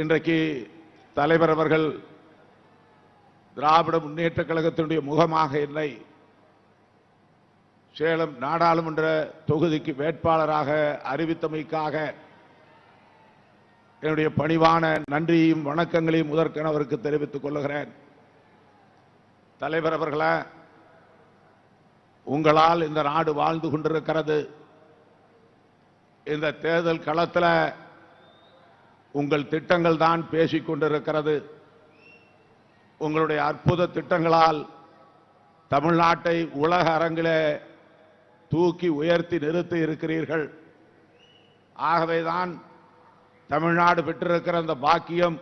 இன்றைக்கு தலைவர் அவர்கள் திராவிட முன்னேற்ற கழகத்தினுடைய முகமாக என்னை சேலம் நாடாளுமன்ற தொகுதிக்கு வேட்பாளராக அறிவித்தமைக்காக என்னுடைய பணிவான நன்றியையும் வணக்கங்களையும் முதற்கென அவருக்கு தெரிவித்துக் கொள்ளுகிறேன் தலைவர் அவர்களே உங்களால் இந்த நாடு வாழ்ந்து கொண்டிருக்கிறது. இந்த தேர்தல் களத்தில் உங்கள் திட்டங்கள் தான் பேசிக் கொண்டிருக்கிறது. உங்களுடைய அற்புத திட்டங்களால் தமிழ்நாட்டை உலக அரங்கிலே தூக்கி உயர்த்தி நிறுத்தி இருக்கிறீர்கள். ஆகவேதான் தமிழ்நாடு பெற்றிருக்கிற அந்த பாக்கியம்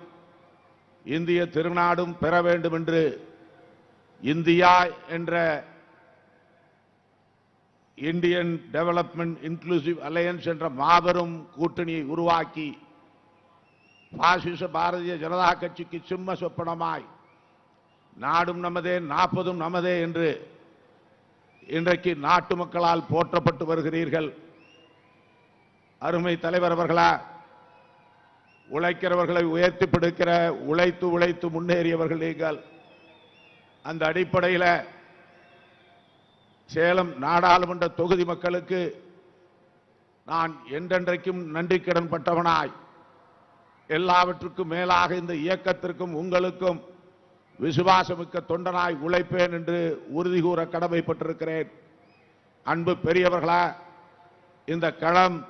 இந்திய திருநாடும் பெற வேண்டும் என்று இந்தியா என்ற இந்தியன் டெவலப்மெண்ட் இன்க்ளூசிவ் அலையன்ஸ் என்ற மாபெரும் கூட்டணியை உருவாக்கி பாசிச பாரதிய ஜனதா கட்சிக்கு சிம்ம சொப்பனமாய். நாடும் நமதே நாற்பதும் நமதே என்று இன்றைக்கு நாட்டு மக்களால் போற்றப்பட்டு வருகிறீர்கள். அருமை தலைவர் அவர்களா உழைக்கிறவர்களை உயர்த்தி பிடிக்கிற உழைத்து உழைத்து முன்னேறியவர்கள் நீங்கள். அந்த அடிப்படையில் சேலம் நாடாளுமன்ற தொகுதி மக்களுக்கு நான் என்றென்றைக்கும் நன்றி கடன் பட்டவனாய். எல்லாவற்றுக்கும் மேலாக இந்த இயக்கத்திற்கும் உங்களுக்கும் விசுவாசமிக்க தொண்டனாய் உழைப்பேன் என்று உறுதி கூற கடமைப்பட்டிருக்கிறேன். அன்பு பெரியவர்களா இந்த களம்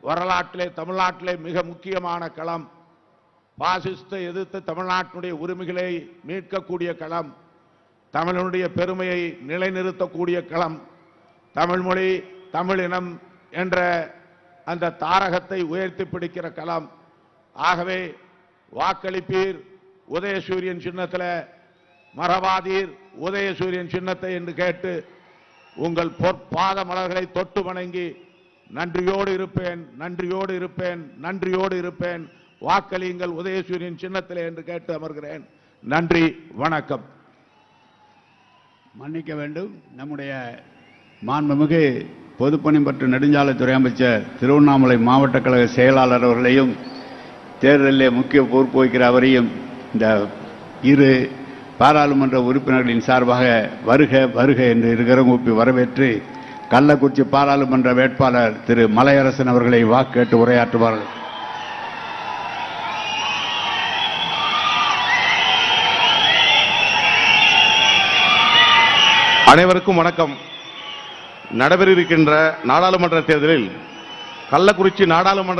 வரலாற்றிலே தமிழ்நாட்டிலே மிக முக்கியமான களம். பாசிஸ்டை எதிர்த்து தமிழ்நாட்டினுடைய உரிமைகளை மீட்கக்கூடிய களம். தமிழனுடைய பெருமையை நிலைநிறுத்தக்கூடிய களம். தமிழ்மொழி தமிழினம் என்ற அந்த தாரகத்தை உயர்த்தி பிடிக்கிற களம். ஆகவே வாக்களிப்பீர் உதயசூரியன் சின்னத்தில் மரபாதீர் உதயசூரியன் சின்னத்தை என்று கேட்டு உங்கள் பொற்பாத மலர்களை தொட்டு வணங்கி நன்றியோடு இருப்பேன் நன்றியோடு இருப்பேன் நன்றியோடு இருப்பேன் வாக்களியுங்கள் உதயசூரியன் சின்னத்தில் என்று கேட்டு அமர்கிறேன். நன்றி வணக்கம். மன்னிக்க வேண்டும். நம்முடைய மாண்புமிகு பொதுப்பணி மற்றும் நெடுஞ்சாலைத்துறை அமைச்சர் திருவண்ணாமலை மாவட்ட கழக செயலாளர் அவர்களையும் தேர்தலில் முக்கிய பொறுப்பு வகிக்கிற அவரையும் இந்த இரு பாராளுமன்ற உறுப்பினர்களின் சார்பாக வருக வருக என்று இருக்கிறவங்க கூப்பி வரவேற்று கள்ளக்குறிச்சி பாராளுமன்ற வேட்பாளர் திரு மலையரசன் அவர்களை வாக்கு கேட்டு உரையாற்றுவார்கள். அனைவருக்கும் வணக்கம். நடைபெற இருக்கின்ற நாடாளுமன்ற தேர்தலில் கள்ளக்குறிச்சி நாடாளுமன்ற